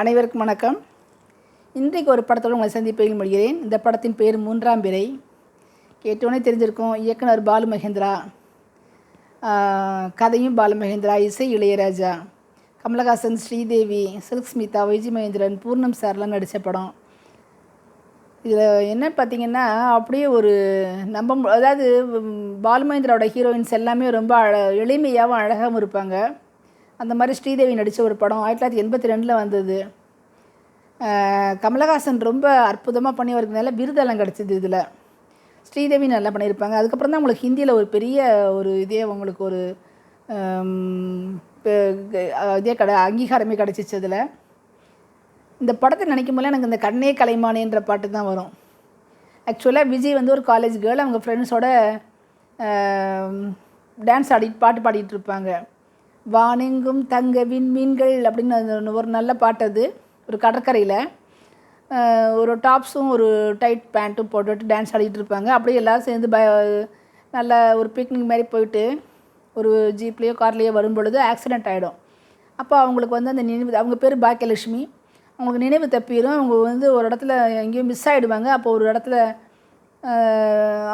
அனைவருக்கும் வணக்கம். இன்றைக்கு ஒரு படத்தோடு உங்களை சந்திப்பதில் முடிகிறேன். இந்த படத்தின் பேர் மூன்றாம் பிறை. கேட்டோன்னே தெரிஞ்சிருக்கும் இயக்குனர் பாலு மகேந்திரா கதையும் பாலு மகேந்திரா இசை இளையராஜா கமலஹாசன் ஸ்ரீதேவி சில்க் ஸ்மிதா விஜய் மகேந்திரன் பூர்ணம் சார்லாம் நடித்த படம். இதில் என்ன பார்த்தீங்கன்னா அப்படியே ஒரு நம்ப அதாவது பாலுமகேந்திராவோட ஹீரோயின்ஸ் எல்லாமே ரொம்ப அழ எளிமையாகவும் அழகாகவும் இருப்பாங்க. அந்த மாதிரி ஸ்ரீதேவி நடித்த ஒரு படம் ஆயிரத்தி தொள்ளாயிரத்தி எண்பத்தி ரெண்டில் வந்தது. கமலஹாசன் ரொம்ப அற்புதமாக பண்ணி வருதுனால விருதெல்லாம் கிடச்சிது இதில். ஸ்ரீதேவி நல்லா பண்ணியிருப்பாங்க. அதுக்கப்புறம் தான் உங்களுக்கு ஹிந்தியில் ஒரு பெரிய ஒரு இதே உங்களுக்கு ஒரு இதே கடை அங்கீகாரமே கிடச்சிச்சு அதில். இந்த படத்தை நினைக்கும் போது எனக்கு இந்த கண்ணே கலைமானேன்ற பாட்டு தான் வரும். ஆக்சுவலாக விஜய் வந்து ஒரு காலேஜ் கேர்ள் அவங்க ஃப்ரெண்ட்ஸோட டான்ஸ் ஆடி பாட்டு பாடிட்டு இருப்பாங்க. வானெங்கும் தங்க விண்மீன்கள் அப்படின்னு ஒரு நல்ல பாட்டு அது. ஒரு கடற்கரையில். ஒரு டாப்ஸும் ஒரு டைட் பேண்ட்டும் போட்டுட்டு டான்ஸ் ஆடிட்டு இருப்பாங்க. அப்படியே எல்லோரும் சேர்ந்து ப நல்ல ஒரு பிக்னிக் மாதிரி போயிட்டு ஒரு ஜீப்லேயோ கார்லேயோ வரும் பொழுது ஆக்சிடெண்ட் ஆகிடும் அப்போ அவங்களுக்கு வந்து அந்த நினைவு அவங்க பேர் பாக்கியலட்சுமி. அவங்களுக்கு நினைவு தப்பிடும் அவங்க வந்து ஒரு இடத்துல எங்கேயோ மிஸ் ஆகிடுவாங்க அப்போ ஒரு இடத்துல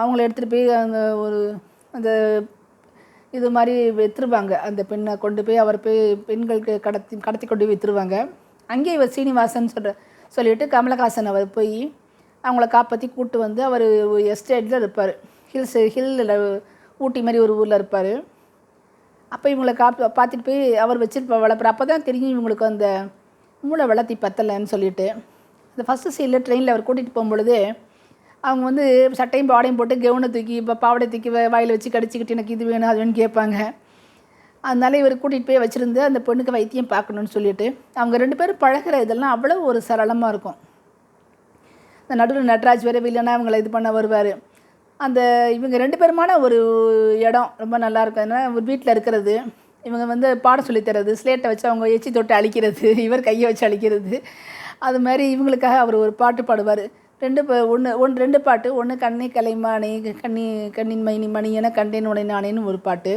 அவங்கள எடுத்துகிட்டு போய் அங்கே ஒரு அந்த இது மாதிரி விற்றுருவாங்க அந்த பெண்ணை கொண்டு போய் அவர் போய் பெண்களுக்கு கடத்தி கடத்தி கொண்டு போய் விற்றுருவாங்க அங்கேயே இவர் சீனிவாசன் சொல்கிற சொல்லிட்டு கமலஹாசன் அவர் போய் அவங்கள காப்பாற்றி கூட்டு வந்து அவர் எஸ்டேட்டில் இருப்பார். ஹில்ஸ் ஹில்லில் ஊட்டி மாதிரி ஒரு ஊரில் இருப்பார். அப்போ இவங்களை காப் பார்த்துட்டு போய் அவர் வச்சிருப்ப வளர்ப்புற அப்போ தான் தெரியும் இவங்களுக்கு அந்த மூளை வளர்த்தி பத்தலைன்னு சொல்லிட்டு. அந்த ஃபஸ்ட்டு சீனில் ட்ரெயினில் அவர் கூட்டிகிட்டு போகும்பொழுது அவங்க வந்து சட்டையும் பாடையும் போட்டு கெவுனை தூக்கி இப்போ பாவடை தூக்கி வாயில் வச்சு கடிச்சிக்கிட்டு எனக்கு இது வேணும் அது வேணும்னு கேட்பாங்க. அதனால இவர் கூட்டிகிட்டு போய் வச்சுருந்து அந்த பொண்ணுக்கு வைத்தியம் பார்க்கணுன்னு சொல்லிட்டு அவங்க ரெண்டு பேரும் பழகுற இதெல்லாம் அவ்வளோ ஒரு சரளமாக இருக்கும். இந்த நடுவில் நட்ராஜ் வேறு வில்லனா அவங்கள இது பண்ண வருவார். அந்த இவங்க ரெண்டு பேருமான ஒரு இடம் ரொம்ப நல்லா இருக்கும். அதனால் ஒரு வீட்டில் இருக்கிறது இவங்க வந்து பாடம் சொல்லித்தரது ஸ்லேட்டை வச்சு அவங்க எச்சி தொட்டு அழிக்கிறது இவர் கையை வச்சு அழிக்கிறது. அது மாதிரி இவங்களுக்காக அவர் ஒரு பாட்டு பாடுவார். ரெண்டு ஒன்று ஒன்று ரெண்டு பாட்டு. ஒன்று கண்ணை கலைமானே கண்ணி கண்ணின் மைனி மணி என கண்டேன் உடை நானேன்னு ஒரு பாட்டு.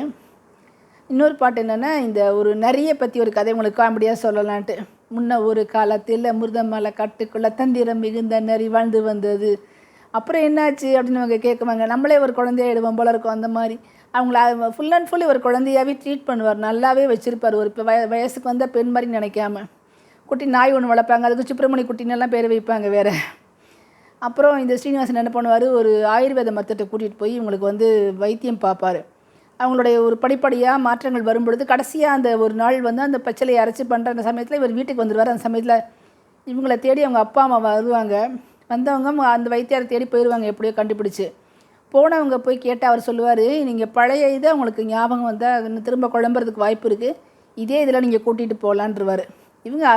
இன்னொரு பாட்டு என்னென்னா இந்த ஒரு நரியை பற்றி ஒரு கதை உங்களுக்கு காமெடியாக சொல்லலான்ட்டு. முன்ன ஒரு காலத்தில் முருதம் மலை கட்டுக்குள்ள தந்திரம் மிகுந்த நரி வாழ்ந்து வந்தது. அப்புறம் என்னாச்சு அப்படின்னு அவங்க கேட்குவாங்க. நம்மளே ஒரு குழந்தையாயிடுவோம் போல இருக்கும் அந்த மாதிரி. அவங்கள ஃபுல் அண்ட் ஃபுல் ஒரு குழந்தையாவே ட்ரீட் பண்ணுவார். நல்லாவே வச்சுருப்பார். ஒரு இப்போ வய வயசுக்கு வந்த பெண் மாதிரி நினைக்காம. குட்டி நாய் ஒன்று வளர்ப்பாங்க. அதுக்கு சுப்பிரமணி குட்டினெல்லாம் பேர் வைப்பாங்க வேறு. அப்புறம் இந்த ஸ்ரீனிவாசன் என்ன பண்ணுவார்? ஒரு ஆயுர்வேத மருத்துவத்தை கூட்டிகிட்டு போய் இவங்களுக்கு வந்து வைத்தியம் பார்ப்பார். அவங்களுடைய ஒரு படிப்படியாக மாற்றங்கள் வரும்பொழுது கடைசியாக அந்த ஒரு நாள் வந்து அந்த பச்சளையை அரைச்சி பண்ணுற அந்த சமயத்தில் இவர் வீட்டுக்கு வந்துடுவார் அந்த சமயத்தில் இவங்கள தேடி அவங்க அப்பா அம்மா வருவாங்க. வந்தவங்க அந்த வைத்தியாரை தேடி போயிடுவாங்க எப்படியோ கண்டுபிடிச்சி. போனவங்க போய் கேட்டால் அவர் சொல்லுவார் நீங்கள் பழைய இதை உங்களுக்கு ஞாபகம் வந்தால் திரும்ப குழம்புறதுக்கு வாய்ப்பு இருக்குது இதே இதில் நீங்கள் கூட்டிகிட்டு போகலான்றவார் இவங்க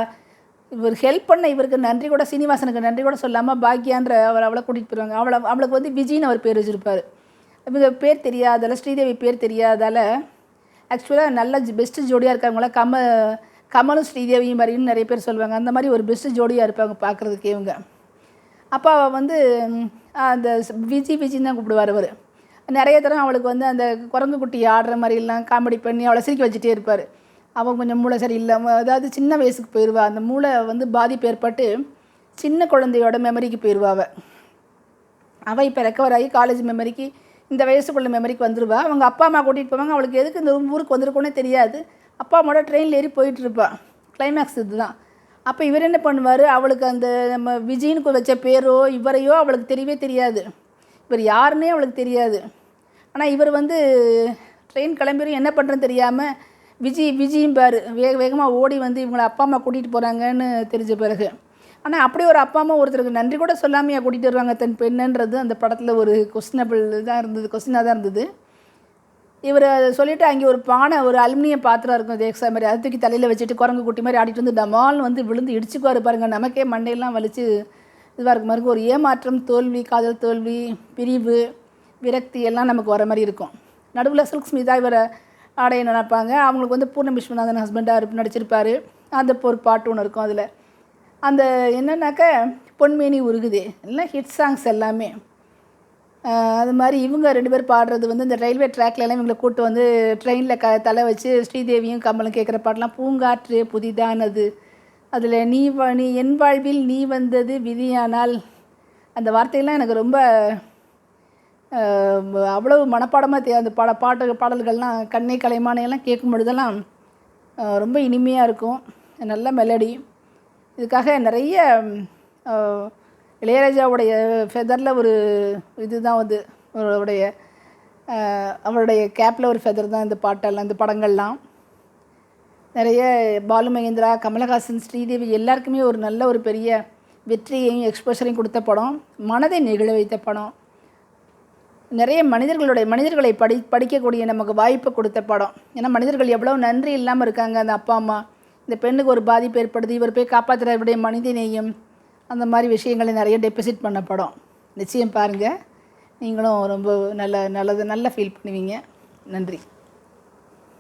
இவர் ஹெல்ப் பண்ண இவருக்கு நன்றி கூட சீனிவாசனுக்கு நன்றி கூட சொல்லாமல் பாக்கியான்ற அவர் அவளை கூட்டிகிட்டு போயிடுவாங்க அவளை அவளுக்கு வந்து விஜின்னு அவர் பேர் வச்சுருப்பார். இவங்க பேர் தெரியாதால ஸ்ரீதேவி பேர் தெரியாதால ஆக்சுவலாக நல்ல பெஸ்ட்டு ஜோடியாக இருக்காங்களா கம கமலும் ஸ்ரீதேவியும் மாதிரின்னு நிறைய பேர் சொல்லுவாங்க. அந்த மாதிரி ஒரு பெஸ்ட்டு ஜோடியாக இருப்பாங்க பார்க்குறதுக்கு இவங்க. அப்போ அவள் வந்து அந்த விஜி விஜின்னு தான் கூப்பிடுவார் அவர். நிறைய தரம் அவளுக்கு வந்து அந்த குரங்கு குட்டி ஆடுற மாதிரிலாம் காமெடி பண்ணி அவளை சிரிக்க வச்சுட்டே இருப்பார். அவன் கொஞ்சம் மூளை சரியில்லை இல்லாமல் அதாவது சின்ன வயசுக்கு போயிடுவா அந்த மூளை வந்து பாதிப்பு ஏற்பட்டு சின்ன குழந்தையோட மெமரிக்கு போயிடுவா அவள் அவள் இப்போ ரெக்கவர் ஆகி காலேஜ் மெமரிக்கு இந்த வயசுக்குள்ள மெமரிக்கு வந்துடுவா அவங்க அப்பா அம்மா கூட்டிகிட்டு போவாங்க. அவளுக்கு எதுக்கு இந்த ஊருக்கு வந்திருக்கோன்னே தெரியாது. அப்பா அம்மாவோட ட்ரெயினில் ஏறி போயிட்டுருப்பான் கிளைமேக்ஸ் இதுதான். அப்போ இவர் என்ன பண்ணுவார்? அவளுக்கு அந்த நம்ம விஜயினுக்கு வச்ச பேரோ இவரையோ அவளுக்கு தெரியவே தெரியாது. இவர் யாருன்னே அவளுக்கு தெரியாது. ஆனால் இவர் வந்து ட்ரெயின் கிளம்பிடும் என்ன பண்ணுறேன்னு தெரியாமல் விஜி விஜயும் பாரு வேக வேகமாக ஓடி வந்து இவங்களை அப்பா அம்மா கூட்டிகிட்டு போகிறாங்கன்னு தெரிஞ்ச பிறகு. ஆனால் அப்படி ஒரு அப்பா அம்மா ஒருத்தருக்கு நன்றி கூட சொல்லாமையா கூட்டிகிட்டு வருவாங்க தன் பெண்ணுன்றது அந்த படத்தில் ஒரு கொஸ்டினபிள் தான் இருந்தது கொஸ்டினாக தான் இருந்தது. இவர் சொல்லிவிட்டு அங்கே ஒரு பானை ஒரு அலுமினியம் பாத்திரம் இருக்கும் தேக்ஸா மாதிரி. அதை தூக்கி தலையில் வச்சுட்டு குரங்கு குட்டி மாதிரி ஆடிட்டு வந்து டமால்னு வந்து விழுந்து இடிச்சுக்குவார் பாருங்கள் நமக்கே மண்டையெல்லாம் வலிச்சு இதுவாக இருக்க மாதிரி ஒரு ஏமாற்றம் தோல்வி காதல் தோல்வி பிரிவு விரக்தி எல்லாம் நமக்கு வர மாதிரி இருக்கும். நடுவில் சில்க் ஸ்மிதா இவரை ஆடைய நினைப்பாங்க? அவங்களுக்கு வந்து பூர்ண விஸ்வநாதன் ஹஸ்பண்டாக நடிச்சிருப்பாரு. அந்த ஒரு பாட்டு ஒன்று இருக்கும் அதில். அந்த என்னன்னாக்க பொன்மேனி உருகுதே. எல்லாம் ஹிட் சாங்ஸ் எல்லாமே. அது மாதிரி இவங்க ரெண்டு பேர் பாடுறது வந்து இந்த ரயில்வே ட்ராக்லலாம் இவங்களை கூட்டு வந்து ட்ரெயினில் க தலை வச்சு ஸ்ரீதேவியும் கமலும் கேட்குற பாட்டெலாம் பூங்காற்று புதிதானது. அதில் நீ வ நீ என் வாழ்வில் நீ வந்தது விதியானால். அந்த வார்த்தையெல்லாம் எனக்கு ரொம்ப அவ்வளவு மனப்பாடமாக தே அந்த பாட பாட்டு பாடல்கள்லாம் கண்ணை கலைமானையெல்லாம் கேட்கும் பொழுதெல்லாம் ரொம்ப இனிமையாக இருக்கும். நல்ல மெலடி இதுக்காக நிறைய இளையராஜாவுடைய ஃபெதரில் ஒரு இதுதான் வந்து அவருடைய அவருடைய கேப்பில் ஒரு ஃபெதர் தான் இந்த பாட்டெல்லாம் இந்த படங்கள்லாம். நிறைய பாலு மகேந்திரா கமலஹாசன் ஸ்ரீதேவி எல்லாருக்குமே ஒரு நல்ல ஒரு பெரிய வெற்றியையும் எக்ஸ்போஷரையும் கொடுத்த படம். மனதை நெகிழ வைத்த படம். நிறைய மனிதர்களுடைய மனிதர்களை படி படிக்கக்கூடிய நமக்கு வாய்ப்பு கொடுத்த படம். ஏன்னா மனிதர்கள் எவ்வளோ நன்றி இல்லாமல் இருக்காங்க அந்த அப்பா அம்மா. இந்த பெண்ணுக்கு ஒரு பாதிப்பு ஏற்படுது இவர் போய் காப்பாற்றுறவருடைய மனித நேயம் அந்த மாதிரி விஷயங்களை நிறைய டெபிசிட் பண்ண படம். நிச்சயம் பாருங்கள் நீங்களும் ரொம்ப நல்ல நல்லது நல்லா ஃபீல் பண்ணுவீங்க. நன்றி.